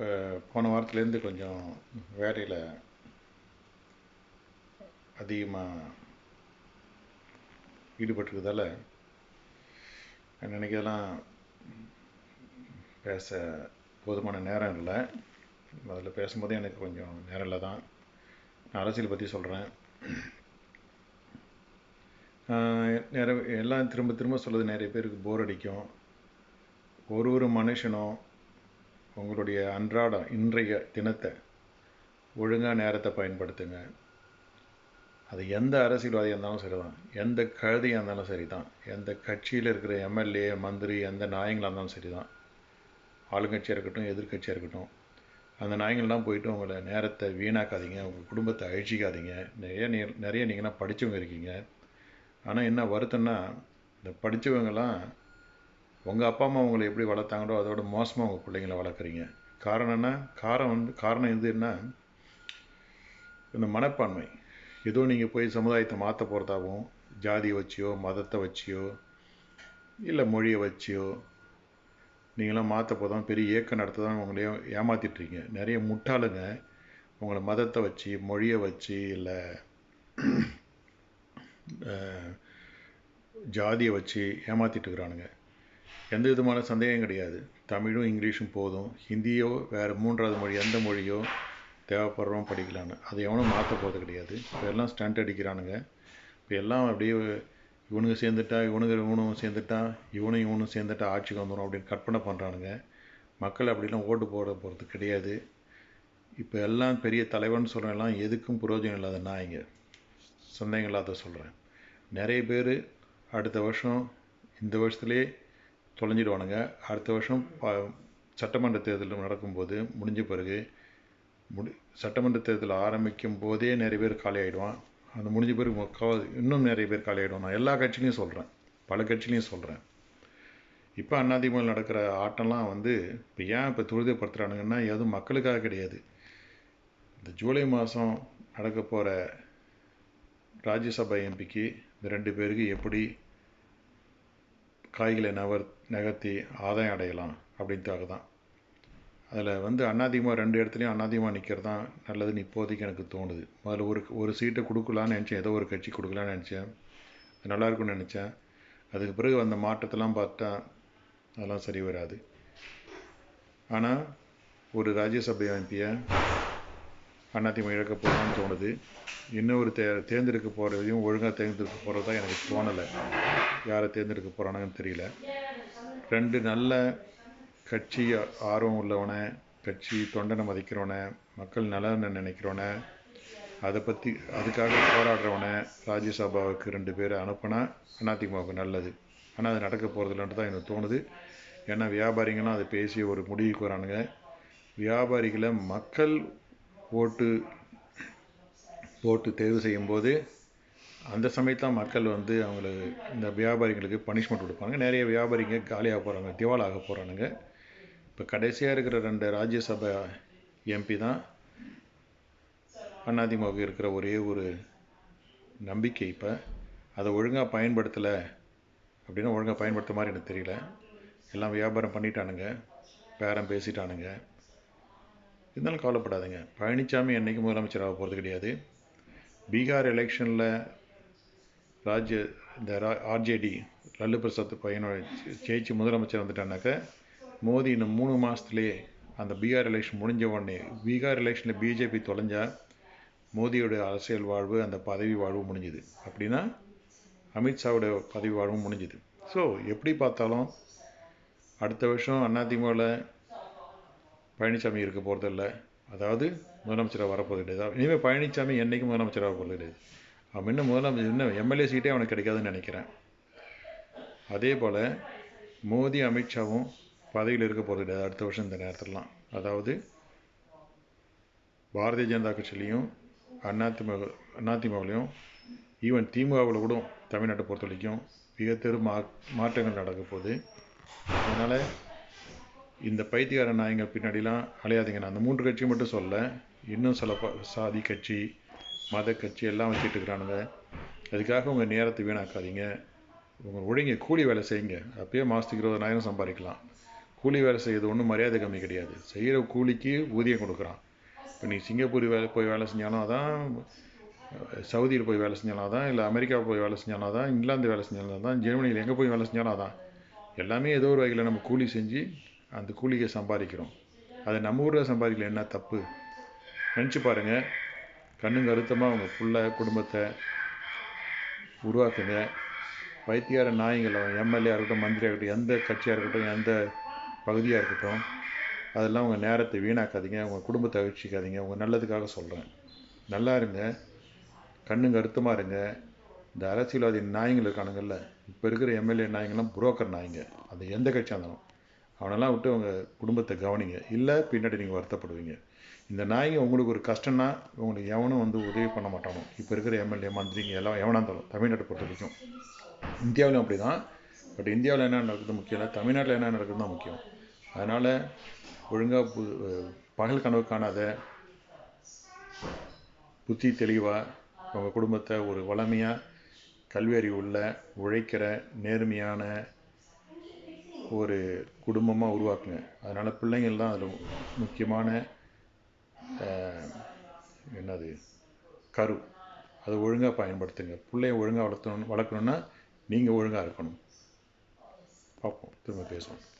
இப்போ போன வாரத்துலேருந்து கொஞ்சம் வேலையில் அதிகமாக ஈடுபட்டிருக்கதால நினைக்கிறதெல்லாம் பேச போதுமான நேரம் இல்லை. அதில் பேசும்போதே எனக்கு கொஞ்சம் நேரம் இல்லை தான். நான் அரசியல் பற்றி சொல்கிறேன் நிறைய எல்லாம் திரும்ப திரும்ப சொல்கிறது நிறைய பேருக்கு போர் அடிக்கும். ஒரு ஒரு மனுஷனும் உங்களுடைய அன்றாடம் இன்றைய தினத்தை ஒழுங்காக நேரத்தை பயன்படுத்துங்க. அது எந்த அரசியல்வாதியாக இருந்தாலும் சரி தான் எந்த கழுதியாக இருந்தாலும் சரி தான் எந்த கட்சியில் இருக்கிற எம்எல்ஏ மந்திரி எந்த நாயங்களாக இருந்தாலும் சரி தான் ஆளுங்கட்சியாக இருக்கட்டும் எதிர்கட்சியாக இருக்கட்டும் அந்த நாயங்கள்லாம் போயிட்டு உங்களை நேரத்தை வீணாக்காதீங்க. உங்கள் குடும்பத்தை அழிச்சிக்காதீங்க. நிறைய நீ நிறைய நீங்கள்லாம் படித்தவங்க இருக்கீங்க. ஆனால் என்ன வருத்தம்னா இந்த படித்தவங்கலாம் உங்கள் அப்பா அம்மா உங்களை எப்படி வளர்த்தாங்களோ அதோட மோசமாக உங்கள் பிள்ளைங்கள வளர்க்குறீங்க. காரணம்னா காரணம் வந்து காரணம் எதுன்னா இந்த மனப்பான்மை. ஏதோ நீங்கள் போய் சமுதாயத்தை மாற்ற போகிறதாகவும் ஜாதியை வச்சியோ மதத்தை வச்சியோ இல்லை மொழியை வச்சியோ நீங்களாம் மாற்ற போதும் பெரிய இயக்கம் நடத்த தான் உங்களையும் ஏமாற்றிட்டுருக்கீங்க நிறைய முட்டாளுங்க உங்களை மதத்தை வச்சு மொழியை வச்சு இல்லை ஜாதியை வச்சு ஏமாற்றிட்டு இருக்கிறானுங்க எந்த விதமான சந்தேகம் கிடையாது. தமிழும் இங்கிலீஷும் போதும். ஹிந்தியோ வேறு மூன்றாவது மொழி எந்த மொழியோ தேவைப்படுறோம் படிக்கலான்னு. அதை எவனும் மாற்ற போகிறது கிடையாது. இப்போ எல்லாம் ஸ்டண்ட் அடிக்கிறானுங்க. இப்போ எல்லாம் அப்படியே இவனுங்க சேர்ந்துட்டா இவனுங்க இவனும் சேர்ந்துட்டா இவனும் இவனும் சேர்ந்துட்டா ஆட்சிக்கு வந்துடும் அப்படின்னு கற்பனை பண்ணுறானுங்க மக்கள் அப்படிலாம் ஓட்டு போட போகிறது கிடையாது. இப்போ எல்லாம் பெரிய தலைவன் சொல்கிறேன் எல்லாம் எதுக்கும் பிரயோஜனம் இல்லாத நாய்ங்க. சந்தேகம் இல்லாத சொல்கிறேன் நிறைய பேர் அடுத்த வருஷம் இந்த வருஷத்துலேயே தொலைஞ்சிடுவானுங்க. அடுத்த வருஷம் ப சட்டமன்ற தேர்தல் நடக்கும்போது முடிஞ்ச பிறகு முடி சட்டமன்ற தேர்தல் ஆரம்பிக்கும் போதே நிறைய பேர் காலி ஆகிடுவான் அந்த முடிஞ்ச பிறகு முக்காவது இன்னும் நிறைய பேர் காலி ஆகிடுவான் நான் எல்லா கட்சிலையும் சொல்கிறேன் பல கட்சிலையும் சொல்கிறேன் இப்போ அண்ணாதிமுக நடக்கிற ஆட்டம்லாம் வந்து இப்போ ஏன் இப்போ துரிதப்படுத்துகிறானுங்கன்னா எதுவும் மக்களுக்காக கிடையாது. இந்த ஜூலை மாதம் நடக்க போகிற ராஜ்யசபா எம்பிக்கு இந்த ரெண்டு பேருக்கு எப்படி காய்களை நவர் நகர்த்தி ஆதாயம் அடையலாம் அப்படின்ட்டாக தான் அதில் வந்து அண்ணாதிகமாக ரெண்டு இடத்துலையும் அண்ணாதிகமாக நிற்கிறது தான் நல்லதுன்னு இப்போதைக்கு எனக்கு தோணுது. அதில் ஒரு ஒரு சீட்டை கொடுக்கலான்னு நினச்சேன். ஏதோ ஒரு கட்சி கொடுக்கலான்னு நினச்சேன். அது நல்லாயிருக்கும்னு நினச்சேன். அதுக்கு பிறகு அந்த மாற்றத்தெல்லாம் பார்த்தா அதெல்லாம் சரி வராது. ஆனால் ஒரு ராஜ்யசபை எம்பியை அதிமுக இழக்க போகலான்னு தோணுது. இன்னொரு தே தேர்ந்தெடுக்க போகிறதையும் ஒழுங்காக தேர்ந்தெடுக்க போகிறதா எனக்கு தோணலை. யாரை தேர்ந்தெடுக்க போகிறானுங்கன்னு தெரியல. ரெண்டு நல்ல கட்சி ஆர்வம் உள்ளவனை கட்சி தொண்டனை மதிக்கிறவனை மக்கள் நலனை நினைக்கிறவனை அதை பற்றி அதுக்காக போராடுறவனை ராஜ்யசபாவுக்கு ரெண்டு பேரை அனுப்பினா அதிமுகவுக்கு நல்லது. ஆனால் அது நடக்க போகிறதில்லன்ட்டு தான் எனக்கு தோணுது. ஏன்னா வியாபாரிங்கன்னா அதை பேசி ஒரு முடிவுக்கு வரானுங்க. வியாபாரிகளை மக்கள் ஓட்டு ஓட்டு தேர்வு செய்யும்போது அந்த சமயத்தில் மக்கள் வந்து அவங்களுக்கு இந்த வியாபாரிகளுக்கு பனிஷ்மெண்ட் கொடுப்பாங்க. நிறைய வியாபாரிங்க காலியாக போகிறாங்க திவாலாக போகிறானுங்க இப்போ கடைசியாக இருக்கிற ரெண்டு ராஜ்யசபா எம்பி தான் அதிமுக இருக்கிற ஒரே ஒரு நம்பிக்கை இப்போ. அதை ஒழுங்காக பயன்படுத்தலை அப்படின்னா ஒழுங்காக பயன்படுத்த மாதிரி எனக்கு தெரியல. எல்லாம் வியாபாரம் பண்ணிட்டானுங்க பேரம் பேசிட்டானுங்க. இருந்தாலும் கவலைப்படாதுங்க. பழனிசாமி என்றைக்கு முதலமைச்சராக போகிறது கிடையாது. பீகார் எலெக்ஷனில் ராஜ்ய இந்த ரா ஆர்ஜேடி லல்லு பிரசாத் பையனோட ஜெயிச்சு முதலமைச்சர் வந்துட்டானாக்க மோடி இன்னும் மூணு மாதத்துலேயே அந்த பீகார் எலெக்ஷன் முடிஞ்ச உடனே பீகார் எலெக்ஷனில் பிஜேபி தொலைஞ்சா மோடியோட அரசியல் வாழ்வு அந்த பதவி வாழ்வு முடிஞ்சுது. அப்படின்னா அமித்ஷாவோட பதவி வாழ்வும் முடிஞ்சுது. ஸோ எப்படி பார்த்தாலும் அடுத்த வருஷம் அதிமுகவில் பழனிசாமி இருக்க போகிறதில்ல அதாவது முதலமைச்சராக வரப்போகிறது கிடையாது. இனிமேல் பழனிசாமி என்றைக்கும் முதலமைச்சராக போகிறது கிடையாது. அவன் இன்னும் முதலமைச்சர் இன்னும் எம்எல்ஏ சீட்டே அவனுக்கு கிடைக்காதுன்னு நினைக்கிறேன். அதே போல் மோடி அமித்ஷாவும் பதவியில் இருக்க போகிறது கிடையாது அடுத்த வருஷம் இந்த நேரத்திலலாம். அதாவது பாரதிய ஜனதா கட்சியிலையும் அதிமுக அதிமுகலையும் ஈவன் திமுகவில் கூட தமிழ்நாட்டை பொறுத்த வரைக்கும் மிக பெரும் மா மாற்றங்கள் நடக்க போகுது. அதனால் இந்த பைத்தியக்கார நாயங்கள் பின்னாடிலாம் அலையாதீங்க. நான் அந்த மூன்று கட்சி மட்டும் சொல்ல. இன்னும் சில சாதி கட்சி மத கட்சி எல்லாம் வச்சுட்டு இருக்கிறானுங்க. அதுக்காக உங்கள் நேரத்தை வீணாக்காதீங்க. உங்கள் ஒழுங்க கூலி வேலை செய்யுங்க. அப்பயே மாதத்துக்கு இருபதாயிரம் சம்பாதிக்கலாம். கூலி வேலை செய்யறது ஒன்றும் மரியாதை கம்மி கிடையாது. செய்கிற கூலிக்கு ஊதியம் கொடுக்குறான். இப்போ நீ சிங்கப்பூர் வேலை போய் வேலை செஞ்சாலும் அதான் சவுதியில் போய் வேலை செஞ்சாலும் அதான் இல்லை அமெரிக்கா போய் வேலை செஞ்சாலும் அதான் இங்கிலாந்து வேலை செஞ்சாலும் அதான் ஜெர்மனியில் எங்கே போய் வேலை செஞ்சாலும் அதான். எல்லாமே ஏதோ ஒரு வகையில் நம்ம கூலி செஞ்சு அந்த கூலியை சம்பாதிக்கிறோம். அதை நம்ம ஊரில் சம்பாதிக்கல என்ன தப்பு? நினச்சி பாருங்கள் கண்ணுங்க அறுத்தமாக உங்கள் புள்ள குடும்பத்தை உருவாக்குங்க. பைத்தியார நாய்களை எம்எல்ஏ இருக்கட்டும் மந்திரியாக இருக்கட்டும் எந்த கட்சியாக இருக்கட்டும் எந்த பகுதியாக இருக்கட்டும் அதெல்லாம் உங்கள் நேரத்தை வீணாக்காதீங்க. உங்கள் குடும்பத்தை அழிச்சிக்காதீங்க. உங்கள் நல்லதுக்காக சொல்கிறேன் நல்லா இருங்க. கண்ணுங்க அறுத்தமாக இருங்க. இந்த அரசியல்வாதி நாய்கள் இருக்கானுங்கள்ல இப்போ இருக்கிற எம்எல்ஏ நாய்ங்கள்லாம் புரோக்கர் நாய்ங்க. அது எந்த கட்சியாக இருந்தாலும். அவனெல்லாம் விட்டு அவங்க குடும்பத்தை கவனிங்க. இல்லை பின்னாடி நீங்கள் வருத்தப்படுவீங்க. இந்த நாய்ங்க உங்களுக்கு ஒரு கஷ்டம்னா உங்களுக்கு எவனும் வந்து உதவி பண்ண மாட்டானோ. இப்போ இருக்கிற எம்எல்ஏ மந்திரிங்க எல்லாம் எவனாக இருந்தாலும் தமிழ்நாட்டை பொறுத்த வரைக்கும். இந்தியாவிலும் அப்படி தான் பட் இந்தியாவில் என்ன நடக்குது முக்கியம் இல்லை தமிழ்நாட்டில் என்ன நடக்குது தான் முக்கியம். அதனால் ஒழுங்காக பு பகல் கனவு காணாத புத்தி தெளிவாக உங்கள் குடும்பத்தை ஒரு வளமையாக கல்வி அறிவு உள்ள உழைக்கிற நேர்மையான ஒரு குடும்பமாக உருவாக்குங்க அதனால் பிள்ளைங்கள் தான் அதில் முக்கியமான என்னது? கரு. அதை ஒழுங்காக பயன்படுத்துங்க. பிள்ளைய ஒழுங்காக வளர்த்தணும் வளர்க்கணுன்னா நீங்கள் ஒழுங்காக இருக்கணும். பார்ப்போம். திரும்ப பேசுவோம்.